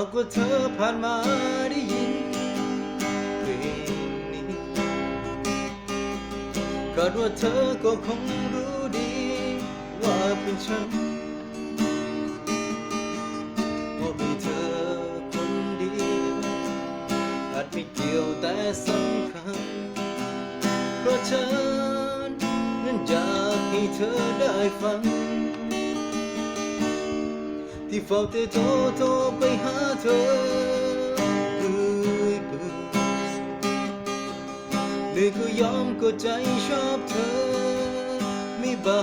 หากว่าเธอผ่านมาได้ยินเพลงนี้คาดว่าเธอก็คงรู้ดี ว่าเป็นฉันว่ามีเธอคนเดียวอาจไม่เกี่ยวแต่สำคัญเพราะฉันนั้นอยากให้เธอได้ฟังที่เฝ้าแต่โทรโทรไป ก็ยอมก็ใจชอบเธอ ไม่เบา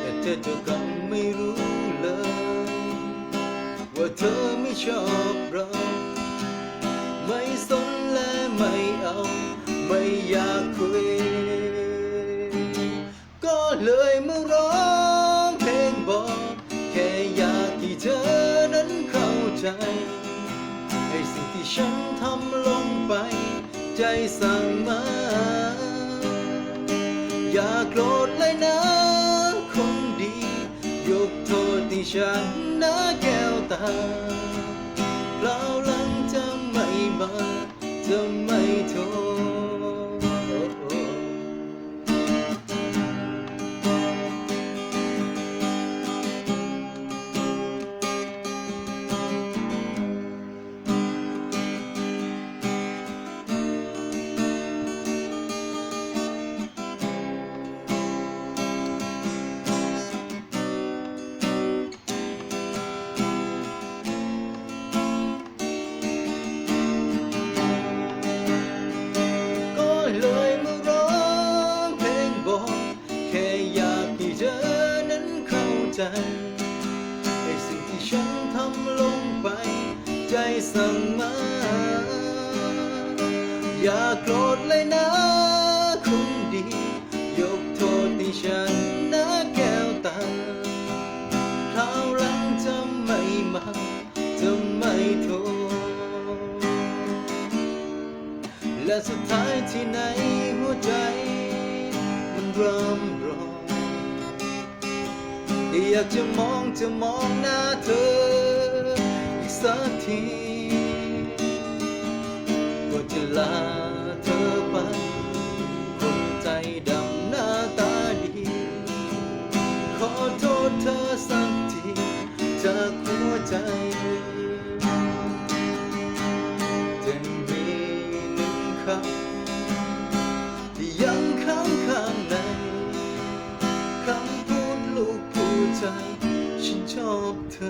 แต่เธอเธอก็ไม่รู้เลย ว่าเธอไม่ชอบเรา ไม่สนและไม่เอา ไม่อยากคุย ก็เลยมาร้องเพลงบอก แค่อยากให้เธอนั้นเข้าใจ ไอ้สิ่งที่ฉันทำลงไป ใจสั่งมา อย่าโกรธเลยนะคนดี ยกโทษที่ฉันนะแก้วตา ใจไอ้สิ่งที่ฉันทำลงไป ใจสั่งมา อย่าโกรธเลยนะคนดี ยกโทษให้ฉันนะแก้วตาคราวหลังจะไม่มาจะไม่โทษและสุดท้ายที่ไหนหัวใจ มันรำร อยากจะมองจะมองหน้าเธออีกสักที 없다 진짜 없다